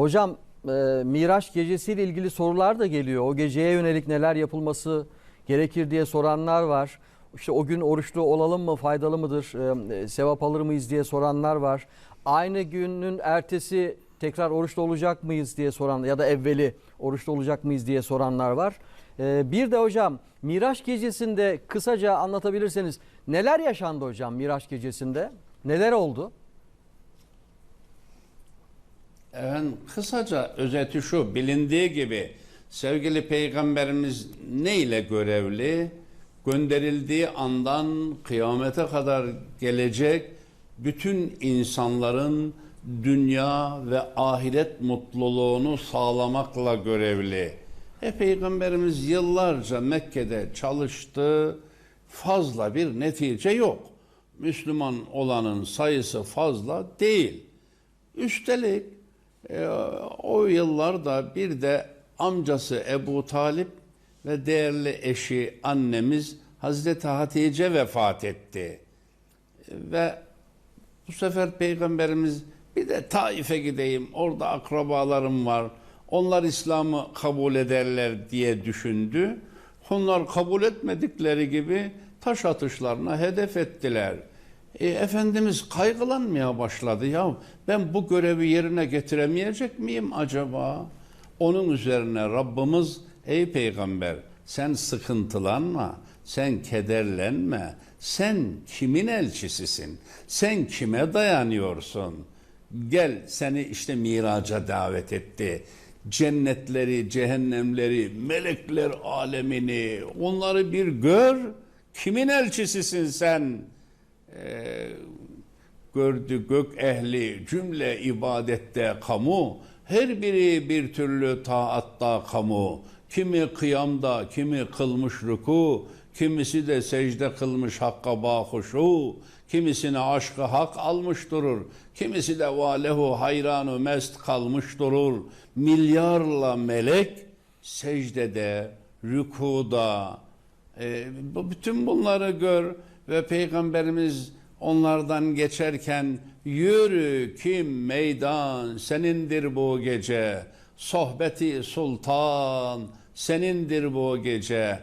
Hocam e, Miraç gecesiyle ilgili sorular da geliyor. O geceye yönelik neler yapılması gerekir diye soranlar var. İşte o gün oruçlu olalım mı, faydalı mıdır, e, sevap alır mıyız diye soranlar var. Aynı günün ertesi tekrar oruçlu olacak mıyız diye soran ya da evveli oruçlu olacak mıyız diye soranlar var. E, bir de hocam Miraç gecesinde kısaca anlatabilirseniz neler yaşandı hocam Miraç gecesinde? Neler oldu? Efendim kısaca özeti şu bilindiği gibi sevgili peygamberimiz ne ile görevli? Gönderildiği andan kıyamete kadar gelecek bütün insanların dünya ve ahiret mutluluğunu sağlamakla görevli. E peygamberimiz yıllarca Mekke'de çalıştı. Fazla bir netice yok. Müslüman olanın sayısı fazla değil. Üstelik e, o yıllarda bir de amcası Ebu Talip ve değerli eşi annemiz Hazreti Hatice vefat etti. Ve bu sefer Peygamberimiz bir de Taif'e gideyim orada akrabalarım var onlar İslam'ı kabul ederler diye düşündü. Onlar kabul etmedikleri gibi taş atışlarına hedef ettiler. E, Efendimiz kaygılanmaya başladı. Ya ben bu görevi yerine getiremeyecek miyim acaba? Onun üzerine Rabbimiz ey peygamber sen sıkıntılanma, sen kederlenme. Sen kimin elçisisin? Sen kime dayanıyorsun? Gel seni işte miraca davet etti. Cennetleri, cehennemleri, melekler alemini onları bir gör. Kimin elçisisin sen? Ee, gördü gök ehli cümle ibadette kamu. Her biri bir türlü taatta kamu. Kimi kıyamda kimi kılmış ruku kimisi de secde kılmış hakka bahuşu kimisine aşkı hak almış durur kimisi de valehu hayranu mest kalmış durur. Milyarla melek secdede rükuda e, bu- bütün bunları gör ve Peygamberimiz onlardan geçerken yürü kim meydan senindir bu gece sohbeti sultan senindir bu gece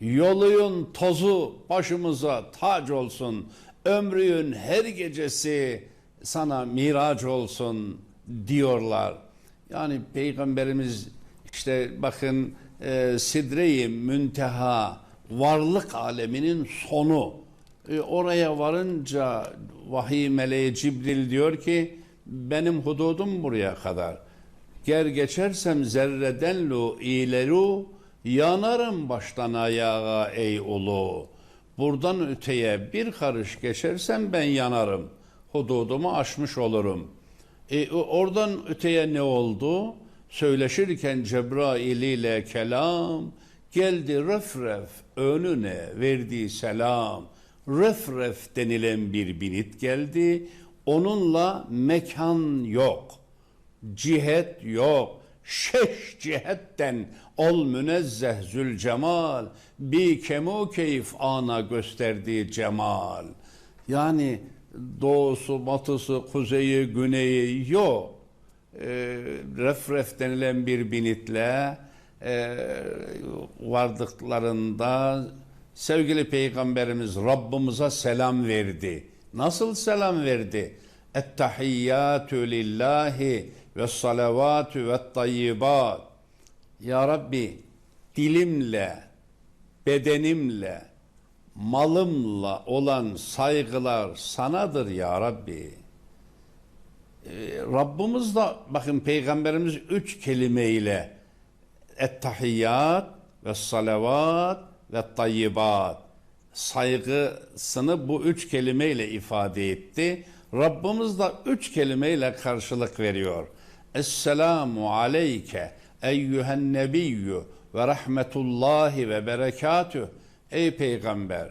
yoluyun tozu başımıza tac olsun ömrüyün her gecesi sana miraç olsun diyorlar. Yani Peygamberimiz işte bakın e, Sidre-i Münteha varlık aleminin sonu. E, oraya varınca vahiy meleği Cibril diyor ki benim hududum buraya kadar. Ger geçersem zerreden lu ileru yanarım baştan ayağa ey ulu. Buradan öteye bir karış geçersem ben yanarım. Hududumu aşmış olurum. E, oradan öteye ne oldu? Söyleşirken Cebrail ile kelam geldi refref önüne verdiği selam. Refref denilen bir binit geldi. Onunla mekan yok. Cihet yok. Şeş cihetten ol münezzeh zülcemal. Bi kemu keyif ana gösterdiği cemal. Yani doğusu, batısı, kuzeyi, güneyi yok. E, refref denilen bir binitle e, vardıklarında sevgili peygamberimiz Rabbimize selam verdi. Nasıl selam verdi? Ettehiyyatü lillahi ve salavatü ve tayyibat. Ya Rabbi dilimle, bedenimle, malımla olan saygılar sanadır ya Rabbi. Ee, Rabbimiz de bakın peygamberimiz üç kelimeyle ettehiyyat ve salavat ve tayyibat saygısını bu üç kelimeyle ifade etti. Rabbimiz de üç kelimeyle karşılık veriyor. Esselamu aleyke eyyühen nebiyyü ve rahmetullahi ve berekatüh. Ey peygamber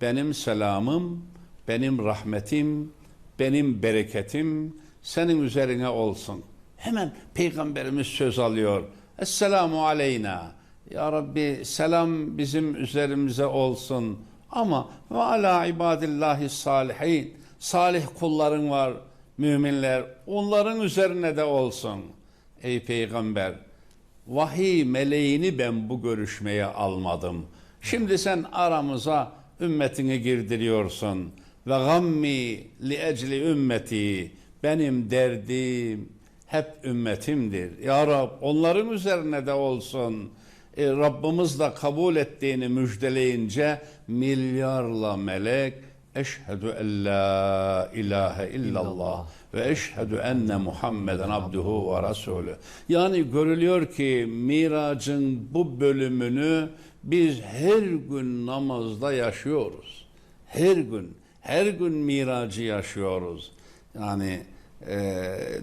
benim selamım, benim rahmetim, benim bereketim senin üzerine olsun. Hemen peygamberimiz söz alıyor. Esselamu aleyna. Ya Rabbi selam bizim üzerimize olsun. Ama ve ala ibadillahi salihin. Salih kulların var müminler. Onların üzerine de olsun. ey peygamber vahiy meleğini ben bu görüşmeye almadım. Şimdi sen aramıza ümmetini girdiriyorsun. Ve gammi li ecli ümmeti benim derdim hep ümmetimdir. Ya Rab onların üzerine de olsun. E, Rabbimiz de kabul ettiğini müjdeleyince milyarla melek eşhedü en la ilahe illallah ve eşhedü enne Muhammeden abduhu ve resulü. Yani görülüyor ki miracın bu bölümünü biz her gün namazda yaşıyoruz. Her gün, her gün miracı yaşıyoruz. Yani e,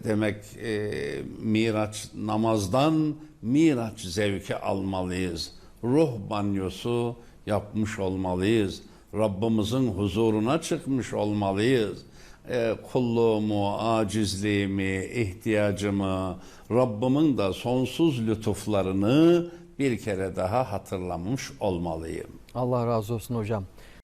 demek e, miraç namazdan miraç zevki almalıyız. Ruh banyosu yapmış olmalıyız. Rabbimizin huzuruna çıkmış olmalıyız. E, kulluğumu, acizliğimi, ihtiyacımı, Rabbimin de sonsuz lütuflarını bir kere daha hatırlamış olmalıyım. Allah razı olsun hocam.